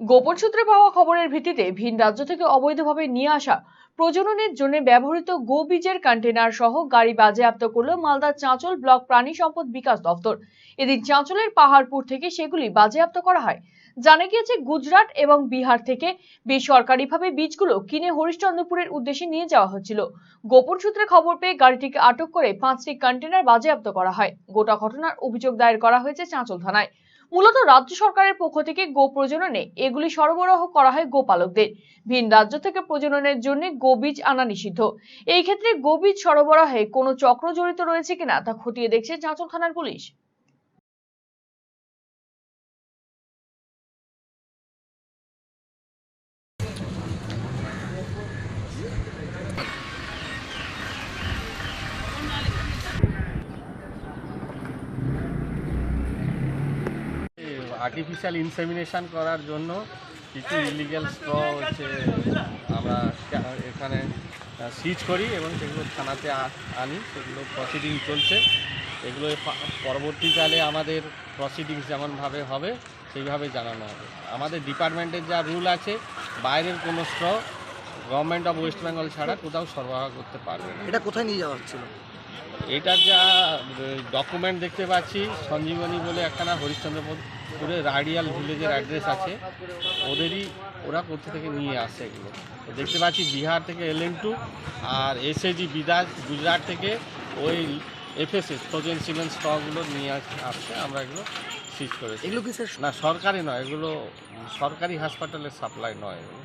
গোপন সূত্রে পাওয়া খবরের ভিত্তিতে ভিন রাজ্য থেকে অবৈধভাবে নিয়ে আসা প্রজননের জন্য ব্যবহৃত গো বীজের কন্টেনার সহ গাড়ি বাজেয়াপ্ত করল মালদার চাঁচল ব্লক প্রাণী সম্পদ বিকাশ দপ্তর। এদিন চাঁচলের পাহাড়পুর থেকে সেগুলি বাজেয়াপ্ত করা হয়। জানা গিয়েছে, গুজরাট এবং বিহার থেকে বেসরকারিভাবে বীজগুলো কিনে হরিশ্চন্দ্রপুরের উদ্দেশ্যে নিয়ে যাওয়া হচ্ছিল। গোপন সূত্রে খবর পেয়ে গাড়িটিকে আটক করে পাঁচটি কন্টেনার বাজেয়াপ্ত করা হয়। গোটা ঘটনার অভিযোগ দায়ের করা হয়েছে চাঁচল থানায়। মূলত রাজ্য সরকারের পক্ষ থেকে গো প্রজননে এগুলি সরবরাহ করা হয় গোপালকদের। ভিন রাজ্য থেকে প্রজননের জন্য গোবীজ আনা নিষিদ্ধ। এই ক্ষেত্রে গোবীজ সরবরাহে কোনো চক্র জড়িত রয়েছে কিনা তা খতিয়ে দেখছে চাঁচল থানার পুলিশ। আর্টিফিশিয়াল ইনসেমিনেশন করার জন্য কিছু ইলিগ্যাল স্ট্র হচ্ছে আমরা এখানে সিজ করি এবং সেগুলো থানাতে আনি। সেগুলো প্রসিডিং চলছে। এগুলো পরবর্তীকালে আমাদের প্রসিডিংস যেমনভাবে হবে, সেইভাবে জানানো হবে। আমাদের ডিপার্টমেন্টের যা রুল আছে, বাইরের কোনো স্ট্র গভর্নমেন্ট অফ ওয়েস্ট বেঙ্গল ছাড়া কোথাও সরবরাহ করতে পারবে না। এটা কোথায় নিয়ে যাওয়া হচ্ছিল? এটার যা ডকুমেন্ট দেখতে পাচ্ছি সঞ্জীবনী বলে একখানা হরিশ্চন্দ্রপুরে রাডিয়াল ভিলেজের অ্যাড্রেস আছে। ওদেরই ওরা কোথা থেকে নিয়ে আসে এগুলো? দেখতে পাচ্ছি বিহার থেকে এলএন টু আর এসএজি বিদাস গুজরাট থেকে ওই এফএসএস ফ্রোজেন সিমেন্ট স্টকগুলো নিয়ে আস- আসছে। আমরা এগুলো সিজ করেছি। এগুলো কি না সরকারি নয় এগুলো সরকারি হাসপাতালের সাপ্লাই নয়। এগুলো